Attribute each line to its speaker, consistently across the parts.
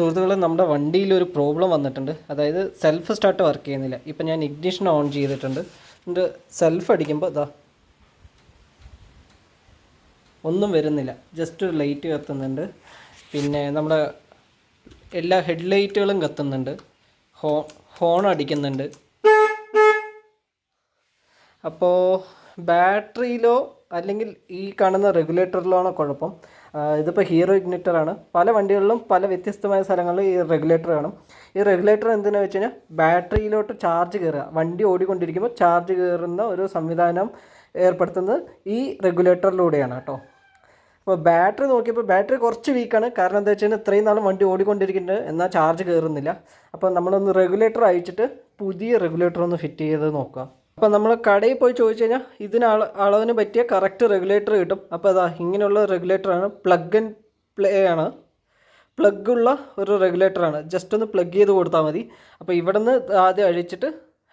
Speaker 1: സുഹൃത്തുക്കളെ നമ്മുടെ വണ്ടിയിൽ ഒരു പ്രോബ്ലം വന്നിട്ടുണ്ട്. അതായത് സെൽഫ് സ്റ്റാർട്ട് വർക്ക് ചെയ്യുന്നില്ല. ഇപ്പം ഞാൻ ഇഗ്നിഷൻ ഓൺ ചെയ്തിട്ടുണ്ട്. എന്റെ സെൽഫ് അടിക്കുമ്പോൾ ഇതാ ഒന്നും വരുന്നില്ല. ജസ്റ്റ് ഒരു ലൈറ്റ് കത്തുന്നുണ്ട്. പിന്നെ നമ്മുടെ എല്ലാ ഹെഡ് ലൈറ്റുകളും കത്തുന്നുണ്ട്. ഹോ ഹോൺ അടിക്കുന്നുണ്ട്. അപ്പോൾ ബാറ്ററിയിലോ അല്ലെങ്കിൽ ഈ കാണുന്ന റെഗുലേറ്ററിലാണോ കുഴപ്പം? ഇതിപ്പോൾ ഹീറോ ഇഗ്നിറ്ററാണ്. പല വണ്ടികളിലും പല വ്യത്യസ്തമായ സ്ഥലങ്ങളിൽ ഈ റെഗുലേറ്റർ കാണും. ഈ റെഗുലേറ്റർ എന്തിനാ വെച്ച് കഴിഞ്ഞാൽ ബാറ്ററിയിലോട്ട് ചാർജ് കയറുക വണ്ടി ഓടിക്കൊണ്ടിരിക്കുമ്പോൾ ചാർജ് കയറുന്ന ഒരു സംവിധാനം ഏർപ്പെടുത്തുന്നത് ഈ റെഗുലേറ്ററിലൂടെയാണ് കേട്ടോ. അപ്പോൾ ബാറ്ററി നോക്കിയപ്പോൾ ബാറ്ററി കുറച്ച് വീക്കാണ്. കാരണം എന്താ വെച്ച് കഴിഞ്ഞാൽ ഇത്രയും നാളും വണ്ടി ഓടിക്കൊണ്ടിരിക്കുന്നുണ്ട്. എന്നാൽ ചാർജ് കയറുന്നില്ല അപ്പോൾ നമ്മളൊന്ന് റെഗുലേറ്റർ അയച്ചിട്ട് പുതിയ റെഗുലേറ്റർ ഒന്ന് ഫിറ്റ് ചെയ്ത് നോക്കുക അപ്പോൾ നമ്മൾ കടയിൽ പോയി ചോദിച്ചു കഴിഞ്ഞാൽ ഇതിന് അളവിന് പറ്റിയ കറക്റ്റ് റെഗുലേറ്റർ കിട്ടും. അപ്പോൾ അതാ ഇങ്ങനെയുള്ള റെഗുലേറ്ററാണ് പ്ലഗ് ആൻഡ് പ്ലേ ആണ്. പ്ലഗ് ഉള്ള ഒരു റെഗുലേറ്ററാണ് ജസ്റ്റ് ഒന്ന് പ്ലഗ് ചെയ്ത് കൊടുത്താൽ മതി. അപ്പോൾ ഇവിടെ നിന്ന് ആദ്യം അഴിച്ചിട്ട്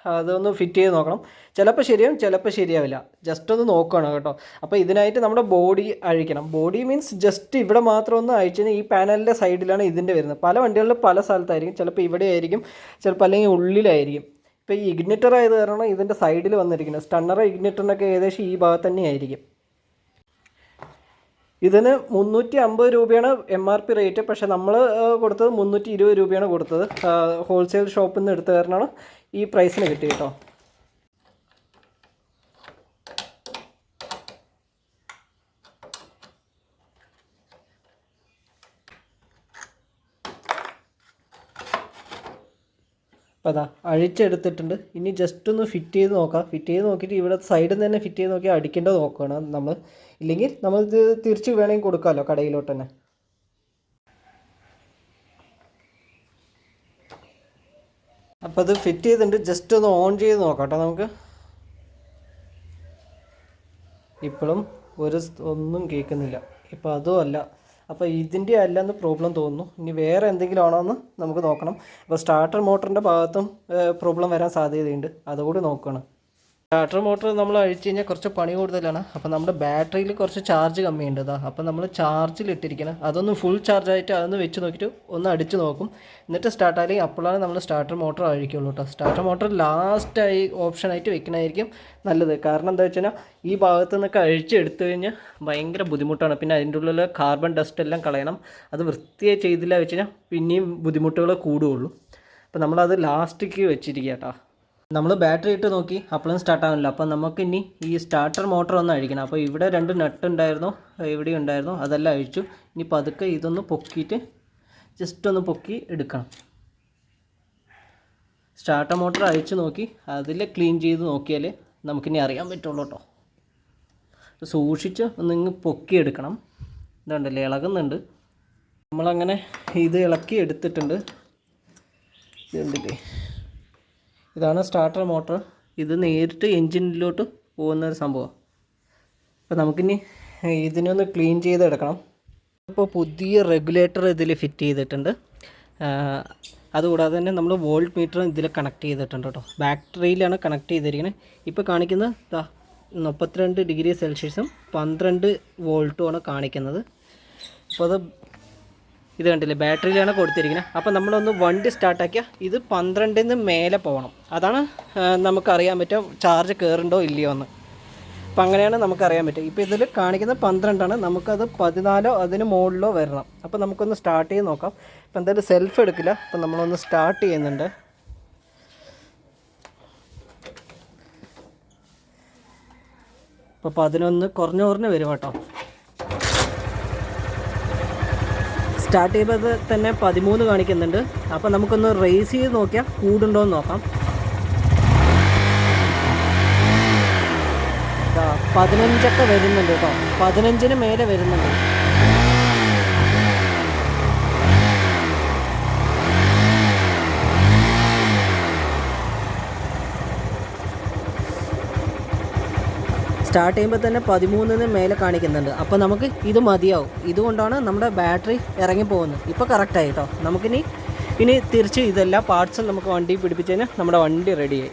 Speaker 1: അതൊന്ന് ഫിറ്റ് ചെയ്ത് നോക്കണം. ചിലപ്പോൾ ശരിയാവും ചിലപ്പോൾ ശരിയാവില്ല. ജസ്റ്റ് ഒന്ന് നോക്കണം കേട്ടോ. അപ്പോൾ ഇതിനായിട്ട് നമ്മുടെ ബോഡി അഴിക്കണം. ബോഡി മീൻസ് ജസ്റ്റ് ഇവിടെ മാത്രം ഒന്ന് അഴിച്ചു കഴിഞ്ഞാൽ ഈ പാനലിന്റെ സൈഡിലാണ് ഇതിന്റെ വരുന്നത്. പല വണ്ടികളിലും പല സ്ഥലത്തായിരിക്കും. ചിലപ്പോൾ ഇവിടെ ആയിരിക്കും ചിലപ്പോൾ അല്ലെങ്കിൽ ഉള്ളിലായിരിക്കും. ഇപ്പോൾ ഈ ഇഗ്നിറ്റർ ആയത് കാരണം ഇതിന്റെ സൈഡിൽ വന്നിരിക്കുന്നത് സ്റ്റണ്ണർ ഇഗ്നിറ്ററിനൊക്കെ ഏകദേശം ഈ ഭാഗത്ത് തന്നെ ആയിരിക്കും ഇതിന് മുന്നൂറ്റി അമ്പത് രൂപയാണ് എം ആർ പി റേറ്റ് പക്ഷേ നമ്മൾ കൊടുത്തത് മുന്നൂറ്റി ഇരുപത് രൂപയാണ് കൊടുത്തത്. ഹോൾസെയിൽ ഷോപ്പിൽ നിന്ന് എടുത്ത കാരണമാണ് ഈ പ്രൈസിന് കിട്ടി കേട്ടോ അപ്പോൾ അതാ അഴിച്ചെടുത്തിട്ടുണ്ട്. ഇനി ജസ്റ്റ് ഒന്ന് ഫിറ്റ് ചെയ്ത് നോക്കാം. ഫിറ്റ് ചെയ്ത് നോക്കിയിട്ട് ഇവിടെ സൈഡിൽ നിന്ന് തന്നെ ഫിറ്റ് ചെയ്ത് നോക്കി അടിക്കേണ്ടത് നോക്കണം നമ്മൾ ഇല്ലെങ്കിൽ നമ്മൾ ഇത് തിരിച്ച് വേണമെങ്കിൽ കൊടുക്കാമല്ലോ കടയിലോട്ട് തന്നെ. അപ്പോൾ അത് ഫിറ്റ് ചെയ്തിട്ടുണ്ട് ജസ്റ്റ് ഒന്ന് ഓൺ ചെയ്ത് നോക്കാം നമുക്ക്. ഇപ്പോഴും ഒരു ഒന്നും കേൾക്കുന്നില്ല. ഇപ്പോൾ അതും അല്ല. അപ്പോൾ ഇതിന്റെ അല്ലെന്ന് പ്രോബ്ലം തോന്നുന്നു. ഇനി വേറെ എന്തെങ്കിലും ആണോ എന്ന് നമുക്ക് നോക്കണം. അപ്പോൾ സ്റ്റാർട്ടർ മോട്ടറിന്റെ ഭാഗത്തും പ്രോബ്ലം വരാൻ സാധ്യതയുണ്ട്. അതുകൂടി നോക്കണം. സ്റ്റാർട്ടർ മോട്ടർ നമ്മൾ അഴിച്ച് കഴിഞ്ഞാൽ കുറച്ച് പണി കൂടുതലാണ്. അപ്പോൾ നമ്മുടെ ബാറ്ററിയിൽ കുറച്ച് ചാർജ് കമ്മിയുണ്ട് ഇതാ അപ്പോൾ നമ്മൾ ചാർജിൽ ഇട്ടിരിക്കണം. അതൊന്ന് ഫുൾ ചാർജ് ആയിട്ട് അതൊന്ന് വെച്ച് നോക്കിയിട്ട് ഒന്ന് അടിച്ച് നോക്കും. എന്നിട്ട് സ്റ്റാർട്ട് ആയാലും അപ്പോഴാണ് നമ്മൾ സ്റ്റാർട്ടർ മോട്ടർ അഴിക്കുള്ളൂ കേട്ടോ. സ്റ്റാർട്ടർ മോട്ടർ ലാസ്റ്റായി ഓപ്ഷനായിട്ട് വെക്കണമായിരിക്കും നല്ലത്. കാരണം എന്താ വെച്ച് കഴിഞ്ഞാൽ ഈ ഭാഗത്ത് നിന്നൊക്കെ അഴിച്ചെടുത്തു കഴിഞ്ഞാൽ ഭയങ്കര ബുദ്ധിമുട്ടാണ്. പിന്നെ അതിന്റെ ഉള്ളിൽ കാർബൺ ഡസ്റ്റ് എല്ലാം കളയണം. അത് വൃത്തിയായി ചെയ്തില്ല വെച്ച് കഴിഞ്ഞാൽ പിന്നെയും ബുദ്ധിമുട്ടുകൾ കൂടുകയുള്ളൂ. അപ്പോൾ നമ്മളത് ലാസ്റ്റിക്ക് വെച്ചിരിക്കുക കേട്ടോ. നമ്മൾ ബാറ്ററി ഇട്ട് നോക്കി അപ്പോഴും സ്റ്റാർട്ട് ആവുന്നില്ല അപ്പോൾ നമുക്ക് ഇനി ഈ സ്റ്റാർട്ടർ മോട്ടർ ഒന്ന് അഴിക്കണം. അപ്പോൾ ഇവിടെ രണ്ട് നട്ട് ഉണ്ടായിരുന്നു ഇവിടെ ഉണ്ടായിരുന്നു അതെല്ലാം അഴിച്ചു. ഇനി പതുക്കെ ഇതൊന്ന് പൊക്കിയിട്ട് ജസ്റ്റ് ഒന്ന് പൊക്കി എടുക്കണം. സ്റ്റാർട്ടർ മോട്ടർ അഴിച്ചു നോക്കി അതിൽ ക്ലീൻ ചെയ്ത് നോക്കിയാൽ നമുക്കിനി അറിയാൻ പറ്റുള്ളൂ കേട്ടോ സൂക്ഷിച്ച് ഒന്ന് ഇങ്ങ് പൊക്കി എടുക്കണം. ഇതുണ്ടല്ലേ ഇളകുന്നുണ്ട്. നമ്മളങ്ങനെ ഇത് ഇളക്കി എടുത്തിട്ടുണ്ട്. ഇതുണ്ടല്ലേ ഇതാണ് സ്റ്റാർട്ടർ മോട്ടർ ഇത് നേരിട്ട് എൻജിനിലോട്ട് പോകുന്ന ഒരു സംഭവം. അപ്പോൾ നമുക്കിനി ഇതിനൊന്ന് ക്ലീൻ ചെയ്തെടുക്കണം. ഇപ്പോൾ പുതിയ റെഗുലേറ്റർ ഇതിൽ ഫിറ്റ് ചെയ്തിട്ടുണ്ട്. അതുകൂടാതെ തന്നെ നമ്മൾ വോൾട്ട് മീറ്റർ ഇതിൽ കണക്ട് ചെയ്തിട്ടുണ്ട് കേട്ടോ. ബാറ്ററിയിലാണ് കണക്ട് ചെയ്തിരിക്കുന്നത് ഇപ്പോൾ കാണിക്കുന്നത് മുപ്പത്തിരണ്ട് ഡിഗ്രി സെൽഷ്യസും പന്ത്രണ്ട് വോൾട്ടുമാണ് കാണിക്കുന്നത്. അപ്പോൾ അത് ഇത് കണ്ടില്ലേ? ബാറ്ററിയിലാണ് കൊടുത്തിരിക്കുന്നത് അപ്പോൾ നമ്മളൊന്ന് വണ്ടി സ്റ്റാർട്ടാക്കിയാൽ ഇത് പന്ത്രണ്ടിൽ നിന്ന് മേലെ പോകണം. അതാണ് നമുക്കറിയാൻ പറ്റും ചാർജ് കയറുണ്ടോ ഇല്ലയോ എന്ന്. അപ്പം അങ്ങനെയാണ് നമുക്കറിയാൻ പറ്റും ഇപ്പോൾ ഇതിൽ കാണിക്കുന്നത് പന്ത്രണ്ടാണ്. നമുക്കത് പതിനാലോ അതിന് മുകളിലോ വരണം. അപ്പോൾ നമുക്കൊന്ന് സ്റ്റാർട്ട് ചെയ്ത് നോക്കാം. ഇപ്പം എന്തായാലും സെൽഫ് എടുക്കില്ല. അപ്പം നമ്മളൊന്ന് സ്റ്റാർട്ട് ചെയ്യുന്നുണ്ട്. ഇപ്പോൾ പതിനൊന്ന് കുറഞ്ഞു കുറഞ്ഞ് വരും കേട്ടോ. സ്റ്റാർട്ട് ചെയ്തത് തന്നെ പതിമൂന്ന് കാണിക്കുന്നുണ്ട്. അപ്പോൾ നമുക്കൊന്ന് റേസ് ചെയ്ത് നോക്കിയാൽ കൂടുണ്ടോ എന്ന് നോക്കാം പതിനഞ്ചൊക്കെ വരുന്നുണ്ട് കേട്ടോ. പതിനഞ്ചിന് മേലെ വരുന്നുണ്ട്. സ്റ്റാർട്ട് ചെയ്യുമ്പോൾ തന്നെ പതിമൂന്നിന് മേലെ കാണിക്കുന്നുണ്ട്. അപ്പോൾ നമുക്ക് ഇത് മതിയാവും. ഇതുകൊണ്ടാണ് നമ്മുടെ ബാറ്ററി ഇറങ്ങി പോകുന്നത് ഇപ്പോൾ കറക്റ്റായി കേട്ടോ. നമുക്കിനി ഇനി തിരിച്ച് ഇതെല്ലാം പാർട്സും നമുക്ക് വണ്ടി പിടിപ്പിച്ച് നമ്മുടെ വണ്ടി റെഡിയായി